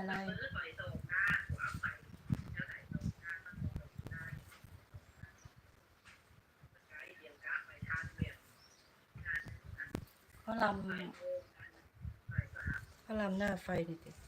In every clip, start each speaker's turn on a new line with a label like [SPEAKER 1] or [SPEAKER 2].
[SPEAKER 1] อะไร เขาลำเขาลำหน้าไฟนี่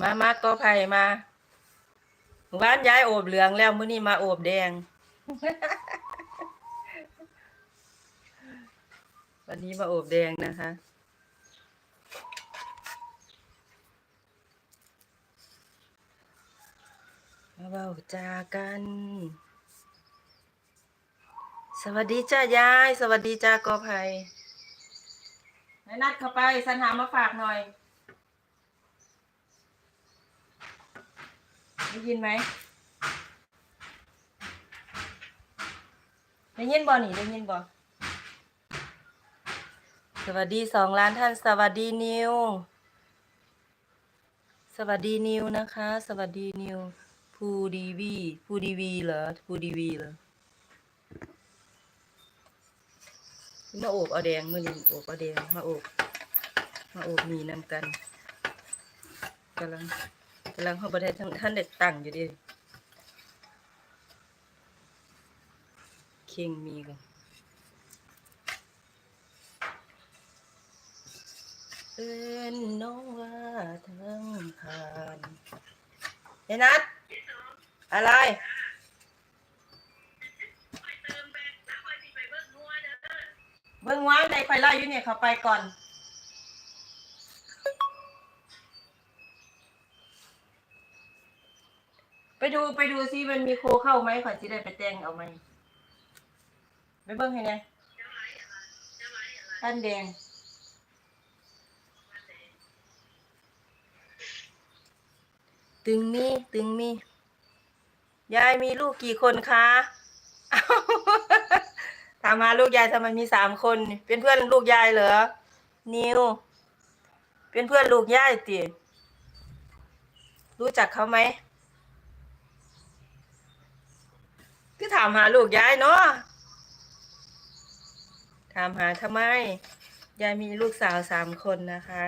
[SPEAKER 1] มามาก็ไผ่มาหมู่บ้านย้ายโอบเหลืองแล้วมื้อนี้มาโอบแดง วันนี้มาโอบแดงนะคะ มาเบาจากัน สวัสดีจ้ายาย สวัสดีจ้ากอไผ่ให้นัดเข้าไปสันหามาฝากหน่อย ได้ยินไหมได้ยินบ่นี่ได้ยินบ่สวัสดีสองล้านท่านสวัสดีนิว สวัสดีนิวนะคะ สวัสดีนิวภูดีวีภูดีวีเหรอภูดีวีเหรอมาโอบเอาแดงมือนี้โอบเอาแดงมาโอบมาโอบมีนำกันกำลัง กำลังเขาประเทศท่านท่านเด็กตั้งอยู่ดิเคียงมีกันเอินน้องว่าทั้งผ่านเฮนัดอะไรเบิ่งว่าในไฟไล่อยู่เนี่ยเขาไปก่อน ไปดูไปดูซิมันมีโคเข้าไหมขอยจะได้ไปแต่งเอาไหมไปเบิ่งให้แน่ท่านแดง ตึงมีตึงมี ยายมีลูกกี่คนคะถามหาลูกยายทำไมมีสามคน เป็นเพื่อนลูกยายเหรอ นิว เป็นเพื่อนลูกยายติรู้จักเขาไหม คือถามหาลูกยายเนาะถามหาทำไม ยายมีลูกสาวสามคนนะคะ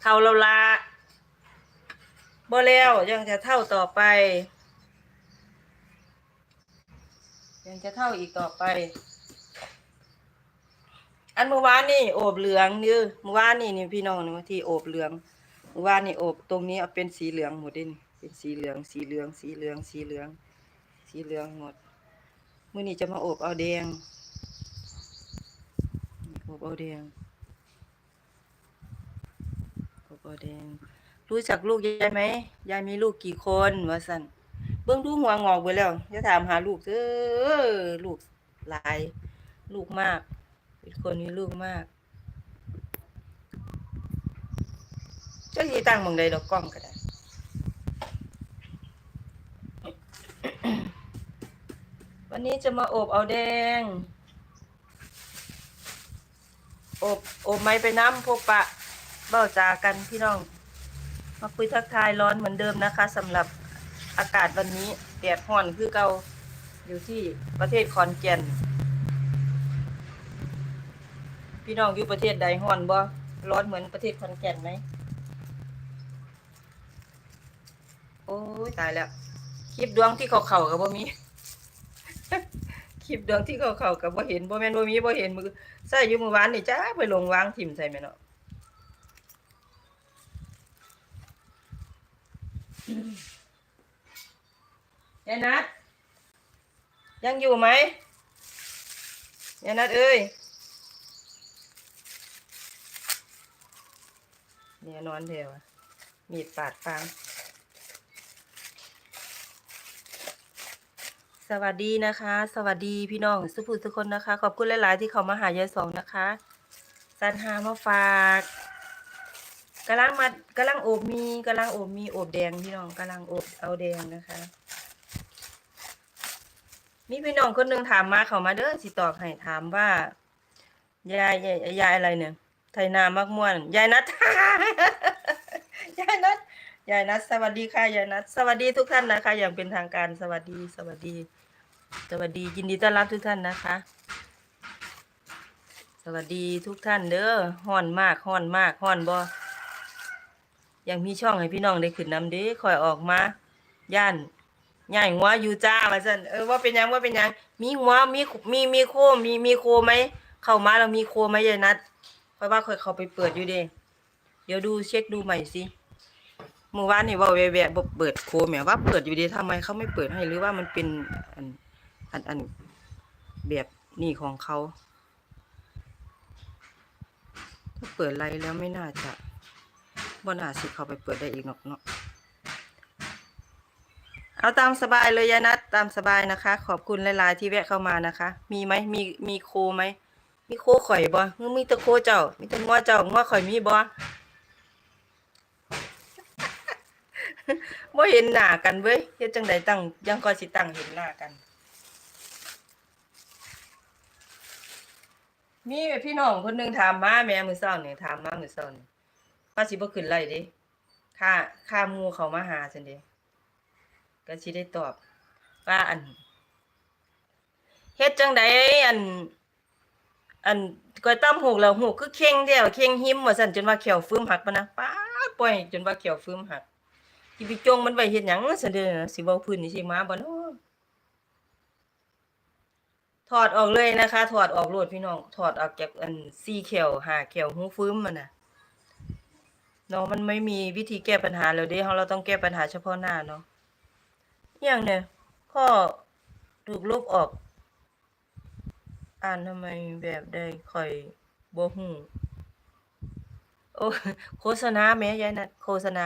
[SPEAKER 1] เท่าเราละบ่แล้วยังจะเท่าต่อไป ยังจะเท่าอีกต่อไป อันเมื่อวานนี่โอบเหลืองนี่เมื่อวานนี่นี่พี่น้องนี่ที่โอบเหลืองเมื่อวานนี่โอบตรงนี้เอาเป็นสีเหลืองหมดเลยนี่ เป็นสีเหลือง สีเหลือง สีเหลือง สีเหลือง สีเหลืองหมดมื้อนี้จะมาโอบเอาแดงโอบเอาแดงโอบเอาแดง รู้จักลูกยายไหมยายมีลูกกี่คนวะสันเบิ่งดูหัวงอกไปแล้วอย่าถามหาลูกเด้อลูกหลาย ลูกมาก เป็นคนมีลูกมากเจ้าที่ตั้งมองใดดอกกล้องก็ได้ วันนี้จะมาอบเอาแดง อบอบไม้ไปน้ำพบปะเบ้าจากันพี่น้อง มาคุยทักทายร้อนเหมือนเดิมนะคะสำหรับอากาศวันนี้แดดร้อนคือเกาอยู่ที่ประเทศขอนแก่น พี่น้องอยู่ประเทศใดร้อนบ่ร้อนเหมือนประเทศขอนแก่นไหมโอ้ยตายแล้ว คลิปดวงที่เขาเข่ากับบ่มีคลิปดวงที่เขาเข่ากับบ่เห็นบ่แม่นบ่มีบ่เห็นมือใส่อยู่มือวานนี่จ้าไปลงวางถิ่มใส่แม่เนาะยายนัดยังอยู่ไหมยายนัดเอ้ยเนี่ยนอนเดียวมีดปาดฟาง สวัสดีนะคะ สวัสดีพี่น้องสุภูทุกคนนะคะ ขอบคุณหลาย ๆ ที่เขามาหายายสองนะคะสันหามาฝากกำลังมากำลังโอบมีกำลังโอบมีโอบแดงพี่น้องกำลังโอบเอาแดงนะคะมีพี่น้องคนหนึ่งถามมาเขามาเด้อสิตอบให้ถามว่ายายยายยายอะไรเนี่ยไทยนามักม่วนยายนัทยายนัทยายนัทสวัสดีค่ะยายนัทสวัสดีทุกท่านนะคะ อย่างเป็นทางการสวัสดีสวัสดี สวัสดียินดีต้อนรับทุกท่านนะคะ สวัสดีทุกท่านเด้อฮ้อนมากฮ้อนมากฮ้อนบ่ยังมีช่องให้พี่น้องได้ขึ้นนำเด้คอยออกมา ย่านย่ายหัวอยู่จ้าว่าซั่นเออว่าเป็นยังว่าเป็นยังมีหัวมีมีมีโคมีมีโคไหมเข้ามาแล้วมีโคไหมยายนัดคอยว่าคอยเข้าไปเปิดอยู่เด้เดี๋ยวดูเช็คดูใหม่สิเมื่อวานนี่ว่าแวะๆบ่เปิดโคแหมว่าเปิดอยู่ดีทำไมเขาไม่เปิดให้หรือว่ามันเป็น อันอันแบบนี่ของเขา ถ้าเปิดไลน์แล้วไม่น่าจะบ่น่าสิเขาไปเปิดได้อีกหรอกเนาะเอาตามสบายเลยยายนัดตามสบายนะคะ ขอบคุณหลายๆที่แวะเข้ามานะคะ มีไหมมีมีโคไหมมีโคข่อยบ่มึงมีแตะโคเจ้า มีแตะงัวเจ้างัวข่อยมีบ่บ่เห็นหน้ากันเว้ยเฮ็ดจังใดตั้งยังก็สิตั้งเห็นหน้ากัน มีพี่น้องคนหนึงถามมาแม่มือเช้านี่ถามมามือเช้านี่ว่าสิบ่ขึ้นไล่เด้ค่าค่ามูเขามาหาซั่นเด้ก็สิได้ตอบว่าอันเฮ็ดจังไดอัน อันก้อยต้มหูกแล้วหูกคือเข่งแท้วเข่งหิมว่าซั่นจนว่าแขวฟื้มหักปะนะป๊าปล่อยจนว่าแขวฟื้มหักสิไปจงมันไว้เฮ็ดหยังซั่นเด้อสิเว้าพื้นนี่สิมาบ่เนาะ ถอดออกเลยนะคะ ถอดออกโลดพี่น้อง ถอดออกจากอันซีเขียวหาเขวหูฟื้มมันนะเนาะมันไม่มีวิธีแก้ปัญหาเลยเด้เฮาเราต้องแก้ปัญหาเฉพาะหน้าเนาะอย่างเนี่ยข้อถูกลบออก อ่านทำไมแบบได้ค่อยบ่หู โอ้โฆษณาแหมยายนัดโฆษณา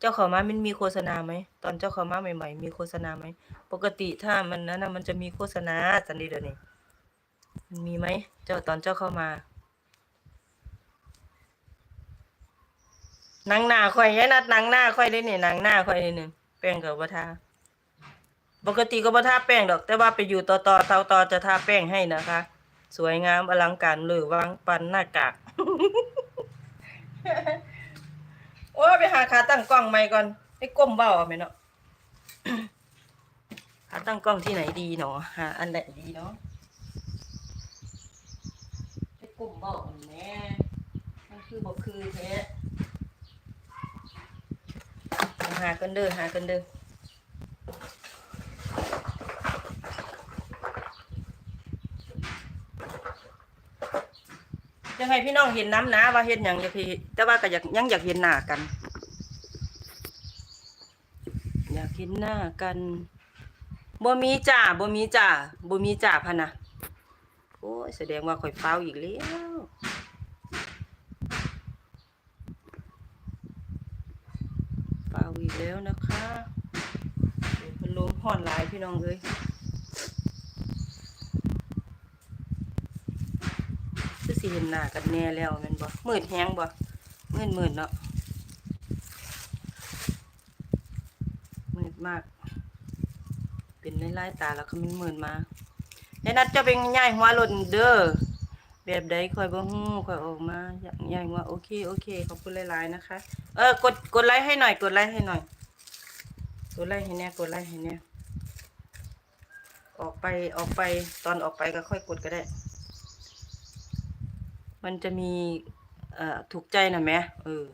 [SPEAKER 1] เจ้าเข้ามามันมีโฆษณาไหมตอนเจ้าเข้ามาใหม่ๆ มีโฆษณาไหมปกติถ้ามันนั้นนะมันจะมีโฆษณาจังได๋เดี๋ยวนี้มันมีไหมเจ้าตอนเจ้าเข้ามาหนังหน้าข่อยยายนัดหนังหน้าข่อยเลยนี่หนังหน้าข่อยนี่นึงแป้งก็บ่ทาปกติก็บ่ทาแป้งดอก แต่ว่าไปอยู่ต่อต่อเตาต่อจะทาแป้งให้นะคะ สวยงามอลังการเลยวางปันหน้ากาก โอ้ไปหาขาตั้งกล้องใหม่ก่อนไปก้มเบ้าไหมเนาะขาตั้งกล้องที่ไหนดีเนาะหาอันไหนดีเนาะไปก้มเบ้าอันแม่มันคือบอกคือแท้หากันเด้อหากันเด้อ ไงพี่น้องเห็นน้ำนะว่าเห็นอย่างอยากเห็นแต่ว่าก็อยากยังอยากเห็นหน้ากัน อยากเห็นหน้ากันบ่มีจ่าบ่มีจ่าบ่มีจ่าพะนะโอ้ยแสดงว่าข่อยฟ้าอีกแล้วฟ้าอีกแล้วนะคะมันลมห่อนหลายพี่น้องเอ้ย คือสิเหน้ากันแน่แล้วแม่นบ่มืดแฮงบ่มืดมืดเนาะมืดมาก เป็นไล่ๆตาแล้วก็มันมืดมาไอ้นัดจะเป็นย่ายหัวหล่นเด้อแบบใดคอยบ่ฮู้คอยออกมาอยากย่ายหัวโอเคโอเคขอบคุณหลายๆนะคะ เออกดกดไลค์ให้หน่อย กดไลค์ให้หน่อย กดไลค์ให้แน่กดไลค์ให้แน่ออกไปออกไปตอนออกไปก็ค่อยกดก็ได้ มันจะมีเอ่อถูกใจนะแม่เออ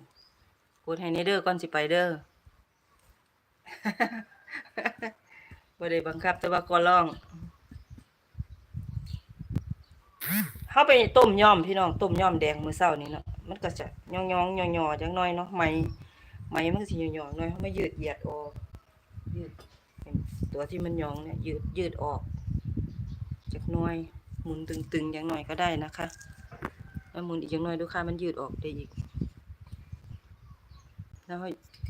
[SPEAKER 1] กดให้ในเด้อก่อนสิไปเด้อบ่ได้บังคับแต่ว่าก็ร้องเฮาไปต้มย่อมพี่น้องต้มย่อมแดงมื้อเช้านี้เนาะมันก็จะย่องๆย่อๆจังน้อยเนาะไหม่ไหมมันก็สิย่องๆหน่อยเขามายืดเหยียดออกยืดตัวที่มันย่องเนี่ยยืดยืดออกจักน่อยหมุนตึงๆอย่างหน่อยก็ได้นะคะ แล้วหมุนอีกอย่างหน่อยดูค่ะมันยืดออกได้อีก แล้ว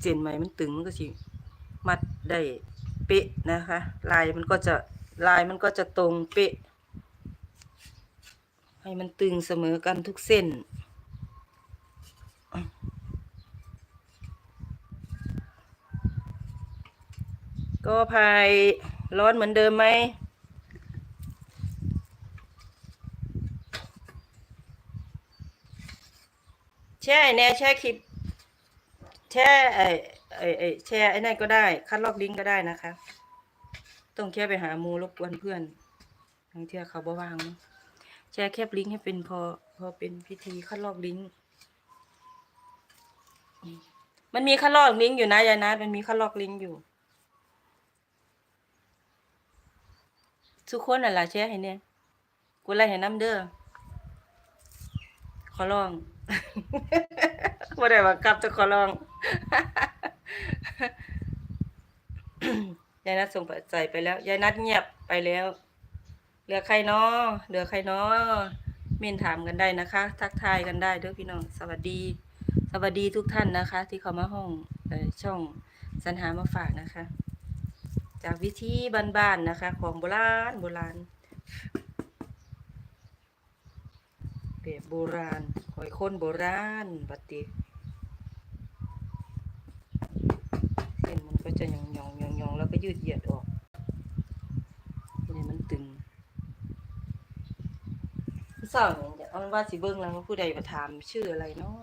[SPEAKER 1] เส้นไหมมันตึงมันก็สิมัดได้เป๊ะนะคะ ลายมันก็จะลายมันก็จะตรงเป๊ะ ให้มันตึงเสมอกันทุกเส้นก็ภายร้อนเหมือนเดิมไหม แช่ไอ้แน่แช่คลิป แช่ไอ้ไอ้ไอ้แช่ไอ้นั่นก็ได้ คัดลอกลิงก์ก็ได้นะคะ ต้องแค่ไปหามูรบกวนเพื่อนบางเที่เขาบ่ว่างเนอะแชร์แคปลิงก์ให้เป็นพอพอเป็นพิธีคัดลอกลิงก์มมันมีคัดลอกลิงก์อยู่นะยายนัทมันมีคัดลอกลิงก์อยู่ทุกคนน่ะล่ะแชร์ให้เนี่ยกูไล่ให้น้ำเด้อขอร้อง บ่ได้ว่ากลับจะขอร้องยายนัดส่งปัจจัยไปแล้วยายนัดเงียบไปแล้ว เหลือใครเนาะเหลือใครเนาะเมนถามกันได้นะคะ ทักทายกันได้เด้อพี่น้อง สวัสดี สวัสดีทุกท่านนะคะ ที่เข้ามาห้องออช่องสรรหามาฝากนะคะ จากวิธีบ้านๆนะคะ ของโบราณโบราณ แบบโบราณหอยค้นโบราณบัติเส้นมันก็จะหยองหยองหยองหยองแล้วก็ยืดเหยียดออกนี้มันตึงสาวอย่างเงี้ยเอาว่าสิเบิ้งแล้วผู้ใดมาถามชื่ออะไรเนาะ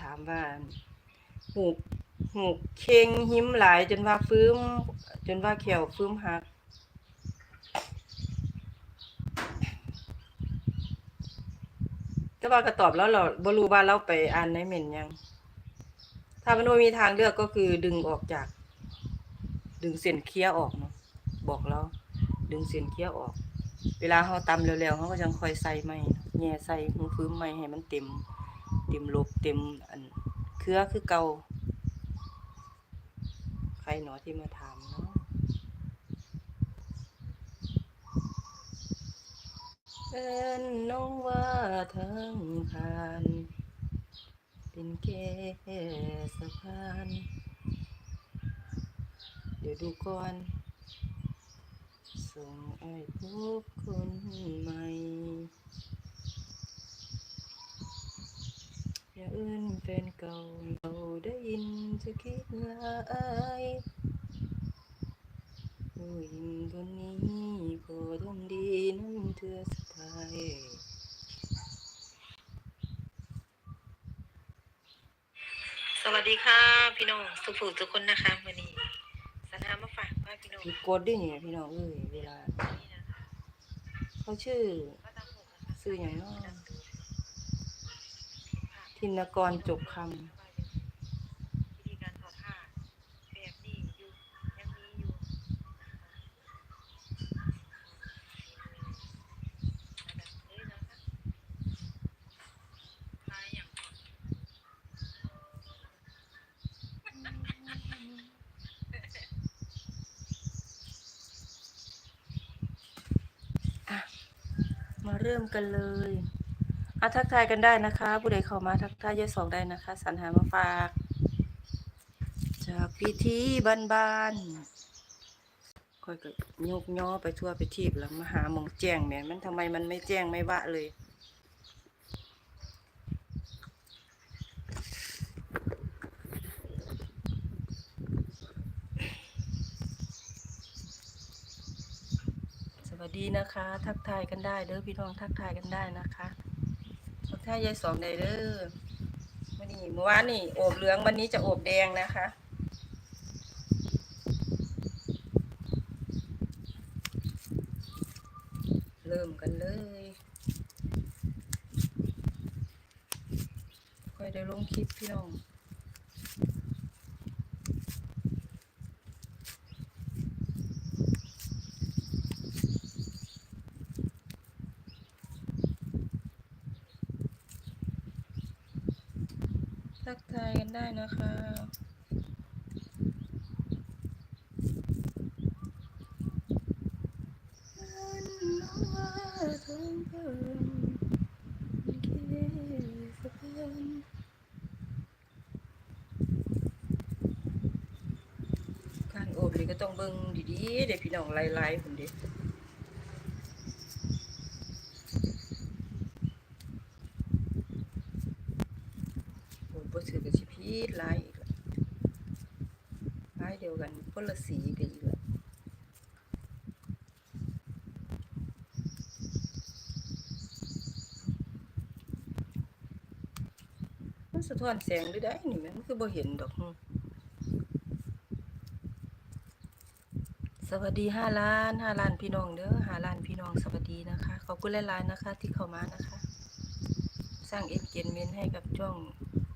[SPEAKER 1] ถามว่าหูหูเค็งหิ้มหลายจนว่าฟื้มจนว่าแขวฟื้มหัก แต่ว่าก็ตอบแล้วเราบรูว่าเราไปอ่านในเมนยัง ถ้ามันบ่มีทางเลือกก็คือดึงออกจาก ดึงเส้นเคี้ยวออกเนาะบอกแล้ว ดึงเส้นเคี้ยวออก เวลาเขาตำเร็วๆเขาก็ยังคอยใส่ไม้แง่ใส่หูฟื้มไม้ให้มันเต็ม เต็มลบเต็มอันเครือคือเก่าใครหนอที่มาถามเนาะ เอิ้นน้องว่าทางผ่าน เป็นแค่สะพาน เดี๋ยวดูก่อน ส่งไอ้ายพบคนใหม่ อย่าเอื้นแฟนเก่าเราได้ยินจะคิดลาย หญิงคนนี้ขอทำดีน้ำเธอสุดท้ายสวัสดีค่ะ พี่น้องสุภูทุกคนนะคะวันนี้สนามาฝากว่าพี่น้องกดด้วยเนี่ยพี่น้องเอ้ยเวลาเขาชื่อชื่ออย่างน้อธินกรจบคำ
[SPEAKER 2] วิธีการถอดผ้าแบบนี้อยู่ยังมีอยู่แบบนี้นะคะผ้าอย่าง
[SPEAKER 1] มาเริ่มกันเลยอาทักทายกันได้นะคะ ผู้ใดเข้ามาทักทายยอะสองได้นะคะ สรรหามาฝาก จากพิธีบ้านๆค่อยก็ยกย่อไปทั่วไปทีบแล้วมาหามองแจ้งแม่มันทำไมมันไม่แจ้งไม่วะเลย สวัสดี นะคะ ทักทายกันได้เด้อพี่น้องทักทายกันได้นะคะทักทายยายสองได้เด้อวันนี้เมื่อวานนี่โอบเหลืองวันนี้จะโอบแดงนะคะเริ่มกันเลย ค่อยได้ลงคลิปพี่น้อง ทักทายกันได้นะคะ การโอบนี่ก็ต้องเบิ่งดีๆเดี๋ยวพี่น้องไล่ๆผมดิโอ้ยบ่ถือกับสิพีดลายอีกแล้วลายเดียวกันคนละสีกันอีกแล้วมันสะท้อนแสงหรือได้นี่มันคือบ่เห็นดอก สวัสดีห้าล้านห้าล้านพี่น้องเด้อห้าล้านพี่น้องสวัสดีนะคะ ขอบคุณหลายๆนะคะ ที่เข้ามานะคะ สร้างเอ็นเจนเมนให้กับช่อง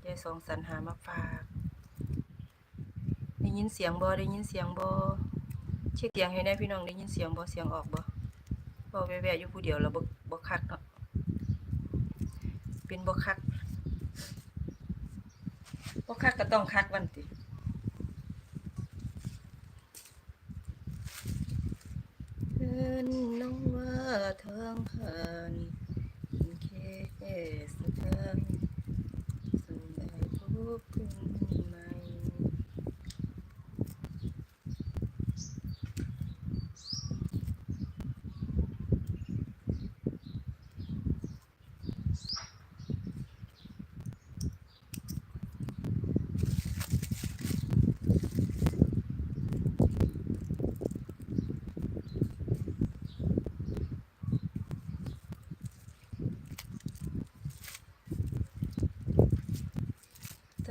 [SPEAKER 1] ยายสองสรรหามาฝากได้ยินเสียงบอได้ยินเสียงบอเช็คเสียงให้แน่พี่น้องได้ยินเสียงบอเสียงออกบอบอแวะๆอยู่ผู้เดียวแล้วบบ่คักเนาะเป็นบ่คักบ่คักก็ต้องคักวันติ เพื่อ นน้องว่าทางผ่านเคสทางส่งได้พบคุณใหม่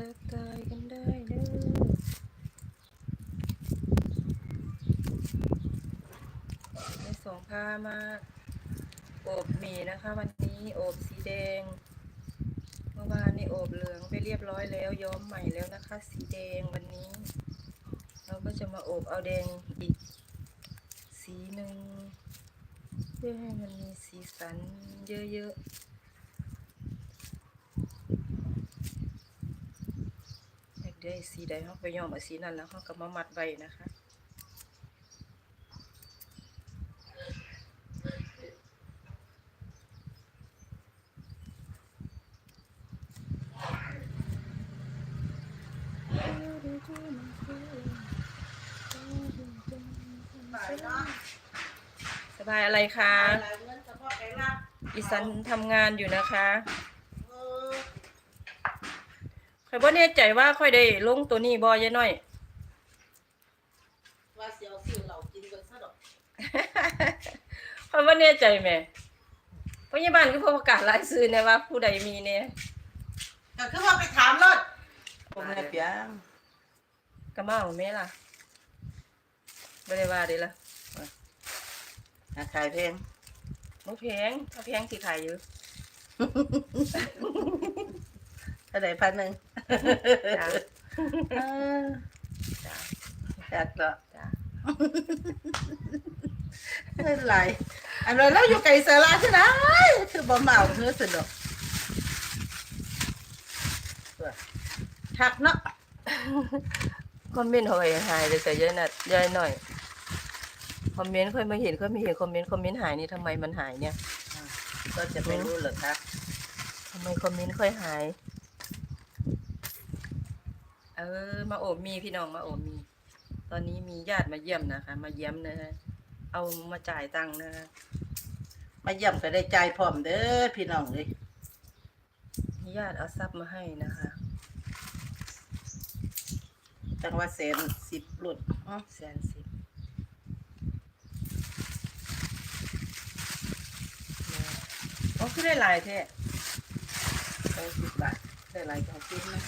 [SPEAKER 1] ักทายกันได้เด้อในสองพามาอบหมี่นะคะ วันนี้อบสีแดง เมื่อวานนี่อบเหลืองไปเรียบร้อยแล้วย้อมใหม่แล้วนะคะ สีแดงวันนี้ เราก็จะมาอบเอาแดงอีก สีหนึ่งเพื่อให้มันมีสีสันเยอะๆ อยาก ได้สีใดเขาไปย้อมเอาสีนั้นแล้วเขาก็มามัดไว้นะคะสบายอะไรคะ
[SPEAKER 3] หลายเงินเฉพาะไปรับ
[SPEAKER 1] อีสันทำงานอยู่นะคะ
[SPEAKER 3] เออ
[SPEAKER 1] ค่อยบ่แน่ใจว่าค่อยได้ลงตัวนี้บ่ยายน้อย
[SPEAKER 3] ว่าเสียวซื้อเหล่ากินกันซะดอก
[SPEAKER 1] ค่อยบ่แน่ใจแหม่พยาบาลคือผู้ประกาศรายชื่อเนี่ยว่าผู้ใดมีเนี่ย
[SPEAKER 3] ก็คือว่าไปถามรถ
[SPEAKER 1] ผมให้เปียงก็มาเอาแม่ล่ะบ่ได้ว่าเด้ล่ะ
[SPEAKER 3] ราคาแพง
[SPEAKER 1] บ่แพงถ้าแพงสิขายอยู่
[SPEAKER 3] เท่าไหร่พันหนึ่ง
[SPEAKER 1] จ้า
[SPEAKER 3] เออ
[SPEAKER 1] จ้า
[SPEAKER 3] แปดละ
[SPEAKER 1] จ้า
[SPEAKER 3] ไม่เป็นไรอันนั้นเราอยู่ไกลสาราใช่ไหมคือบ่เมาเนื้อสนุกทักเนาะ
[SPEAKER 1] คอมเมนต์เฮาไว้หายเลยแต่ยายน่ะยายหน่อยคอมเมนต์ค่อยมาเห็นค่อยมาเห็นคอมเมนต์คอมเมนต์หายนี่ทำไมมันหายเนี่ย
[SPEAKER 3] ก็จะไม่รู้เหรอคะ
[SPEAKER 1] ทำไมคอมเมนต์ค่อยหายเออ มาโอบมีพี่น้องมาโอบมี ตอนนี้มีญาติมาเยี่ยมนะคะ มาเยี่ยมนะฮะเอามาจ่ายตังค์นะฮะ
[SPEAKER 3] มาเยี่ยมก็ได้ใจายพร้อมเด้อพี่น้องเลย
[SPEAKER 1] ญาติเอาทรัพย์มาให้นะคะ
[SPEAKER 3] จังว่าแสนสิบหลุดอ๋อ
[SPEAKER 1] แสนสิบอ๋อคือได้หลายแท้
[SPEAKER 3] เก้าสิบบาทได้หลายของกินนะ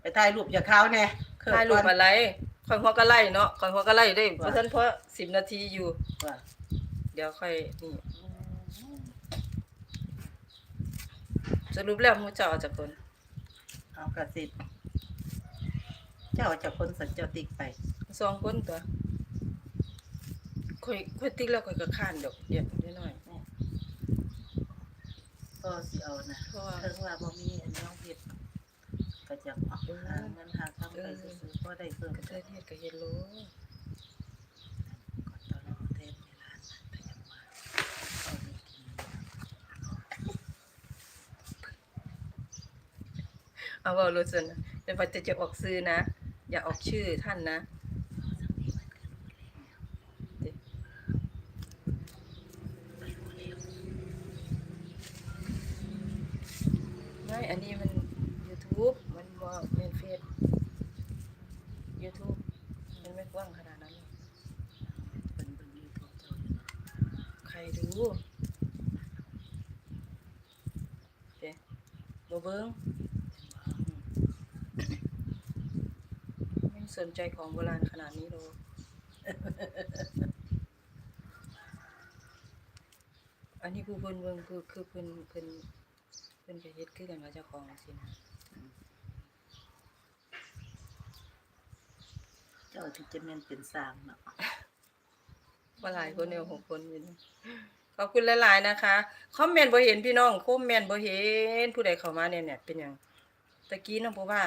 [SPEAKER 3] ไป ถ่ายรูปอย่าเข้าแน่เขิน
[SPEAKER 1] ถ่ายรูป
[SPEAKER 3] ก่อน
[SPEAKER 1] อะไรคอยหัวก็ไล่เนาะคอยหัวก็ไล่ได้เพราะฉะนั้นเพราะสิบนาทีอยู่
[SPEAKER 3] ว่า
[SPEAKER 1] เดี๋ยวค่อยนี่สรุปแล้วหมูเจ้าเอาจากคน
[SPEAKER 3] เอากระสิบเจ้าจะคนสัญจรติกไป
[SPEAKER 1] สองคนตัวค่อยค่อยติ๊กแล้วค่อยก็ข้านดอกเดียวนิดหน่อย
[SPEAKER 3] ก็สิเอานะ
[SPEAKER 1] เพราะว่า
[SPEAKER 3] ถึงว่าบ่มีอันน้องเฮ็ด ก็จะเอาหาเงินหาทำไปซื้อๆก็ได้เพิ่ม
[SPEAKER 1] กระเทยเฮ็ดก็เฮ็ดโล
[SPEAKER 3] ก่อนตอนเราเต้นในร้านนะแต่ยังมาเอาไปกิน
[SPEAKER 1] เอาเว้าโลดซั่นนะแต่ว่าจะจะออกซื้อนะ อย่าออกชื่อท่านนะ ไม่ อันนี้มัน YouTube มันบ่แม่นเฟซ YouTube มันไม่กว้างขนาดนั้นหรอก
[SPEAKER 3] เป็นเป็นยูทูบเจ้าอยู่เนาะ
[SPEAKER 1] ใครดูเด้บ่เบิ่งไม่ส นใจของโบราณขนาดนี้หรอกอันนี้ผู้เพิ่นเบิ่งคือคือเพิ่นเพิ่นเพิ่นก็เฮ็ดคือกันว่าเจ้าของสินะ
[SPEAKER 3] เจ้าที่จะแม่นเป็นสร้างเนาะ
[SPEAKER 1] บ่หลายคนเดียวหกคนอยู่นี่ขอบคุณหลายๆนะคะ คอมเมนต์บ่เห็นพี่น้องคอมเมนต์บ่เห็นผู้ใดเข้ามาเนี่ยเนี่ยเป็นหยังตะกี้น้องบอกว่า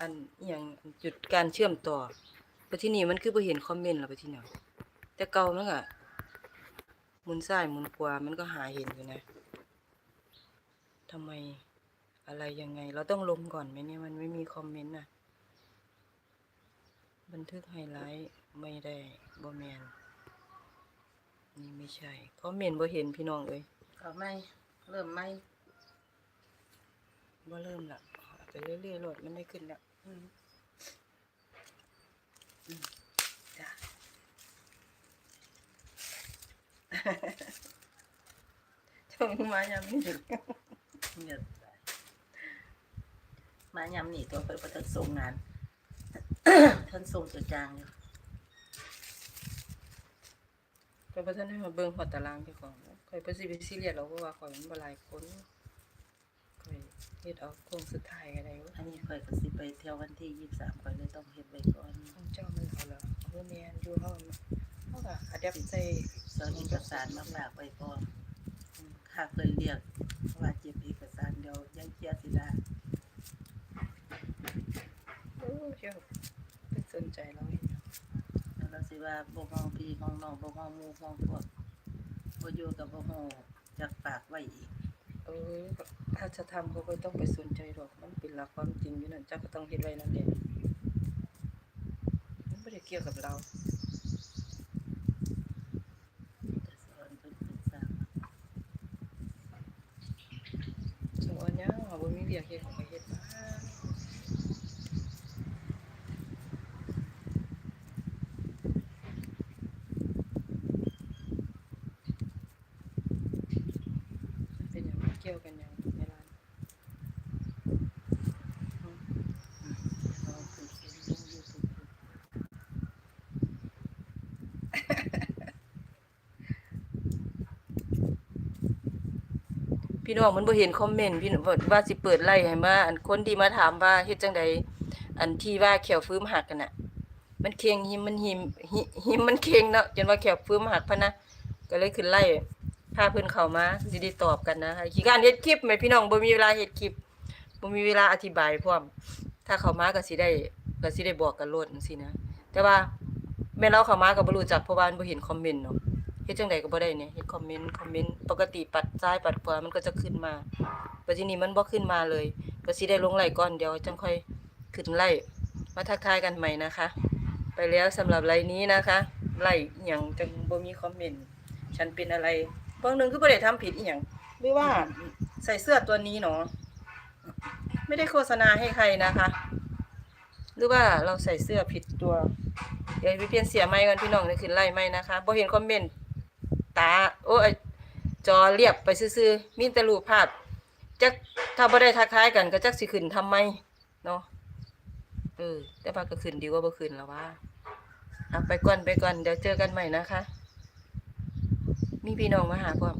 [SPEAKER 1] อันอหยังจุดการเชื่อมต่อไปที่นี่มันคือบ่เห็นคอมเมนต์แล้วไปที่ไหนแต่เก่ามันก็หมุนซ้ายหมุนขวามันก็หาเห็นอยู่นะทำไมอะไรยังไง เราต้องลงก่อนไหมเนี่ยมันไม่มีคอมเมนต์น่ะ บันทึกไฮไลท์ไม่ได้บ่แมนนี่ไม่ใช่คอมเมนต์บ่เห็นพี่น้องเอ้ย
[SPEAKER 3] ก็ไม่เริ่มไม่
[SPEAKER 1] บ่เริ่มละเอา ไปเรื่อยๆโหลดมันได้ขึ้นแล้ว
[SPEAKER 3] อืม
[SPEAKER 1] จ้ะชมมายามนี้
[SPEAKER 3] เงียบไปมายำนี่ตัวเพิ่นบ่ทันส่งงานท่านส่งตัวจางอยู่
[SPEAKER 1] ก็บ่ทันได้มาเบิ่งฮอดตารางเจ้าของค่อยบ่สิไปซีเรียสหรอกเพราะว่าข่อยมันบ่หลายคนค่อย เฮ็ดเอาโค้งสุดท้ายก็ได้เว้ย
[SPEAKER 3] อันนี้ข่อยก็สิไปเที่ยววันที่ยี่สิบสามข่อยเลยต้องเฮ็ดไว้ก่อน
[SPEAKER 1] ของเจ้ามันเอาละเอาบ่แม่นอยู่เฮาเฮาก็อะแดปใส่
[SPEAKER 3] สอนเอกสารมาฝากไว้ก่อนอืมค่าเพิ่นเรียกว่าเจ็บเอกสารเดี๋ยวยังเคลียร์สิได้
[SPEAKER 1] โอ้เจ้าไปสนใจเราเฮ็ดหยัง
[SPEAKER 3] แล้วเราสิว่าบ่มองพี่มองน้องบ่มองหมู่มองพวกบ่อยู่กับบ่ฮู้จักฝากไว้อีก
[SPEAKER 1] เออถ้าจะทำเขาก็ต้องไปสนใจหรอก มันเป็นหลักความจริงอยู่นั่นเจ้าก็ต้องเห็นไว้นั่นเองมันไม่ได้เกี่ยวกับเรา
[SPEAKER 3] แต่สอนเพิ่นเป็นสร้าง
[SPEAKER 1] สมอันเนี้ยเราบ่มีเวียกเฮ็ดของก็เฮ็ดมามันเป็นหยังเกี่ยวกันหยังในร้าน
[SPEAKER 3] เราคือเขียนลง YouTube
[SPEAKER 1] พี่น้องมันบ่เห็นคอมเมนต์พี่น้องว่าว่าสิเปิดไล่ให้มาอันคนที่มาถามว่าเฮ็ดจังใดอันที่ว่าแขวฟื้มหักกันน่ะ มันเคียงหิมมันหิมหิมมันเคียงเนาะจนว่าแขวฟื้มหักพะนะก็เลยขึ้นไล่พาเพิ่นเข้ามาสิได้ตอบกันนะคะขี้การเฮ็ดคลิปแม่พี่น้องบ่มีเวลาเฮ็ดคลิปบ่มีเวลาอธิบายพร้อมถ้าเข้ามาก็สิได้ก็สิได้บอกกันโลดจังซี่นะแต่ว่าแม่เราเข้ามาก็บ่รู้จักเพราะว่าบ่เห็นคอมเมนต์เนาะ เฮ็ดจังไดก็บ่ได้เนี่ยเฮ็ดคอมเมนต์คอมเมนต์ปกติปัดซ้ายปัดขวามันก็จะขึ้นมาปัจจุบันนี้มันบ่ขึ้นมาเลย ก็สิได้ลงไลค์ก่อนเดี๋ยวจังค่อยขึ้นไลค์มาทักทายกันใหม่นะคะ ไปแล้วสำหรับไลค์นี้นะคะไลค์อีหยังจังบ่มีคอมเมนต์ฉันเป็นอะไรบางหนึงคือบ่ได้ทำผิดอีหยังหรือว่าใส่เสื้อตัวนี้เนาะไม่ได้โฆษณาให้ใครนะคะ หรือว่าเราใส่เสื้อผิดตัว เดี๋ยวไปเปลี่ยนเสียใหม่ก่อนพี่น้องได้ขึ้นไล่ใหม่นะคะบ่เห็นคอมเมนต์ ตา โอ้ยจอเรียบไปซื่อๆมีแต่รูปภาพจักถ้าบ่ได้ทักทายกันก็จักสิขึ้นทำไมเนาะเออแต่ว่าก็ขึ้นดีกว่าบ่ขึ้นแล้วว่าเอาไปก่อนไปก่อนเดี๋ยวเจอกันใหม่นะคะ มีพี่น้องมาหาพร้อม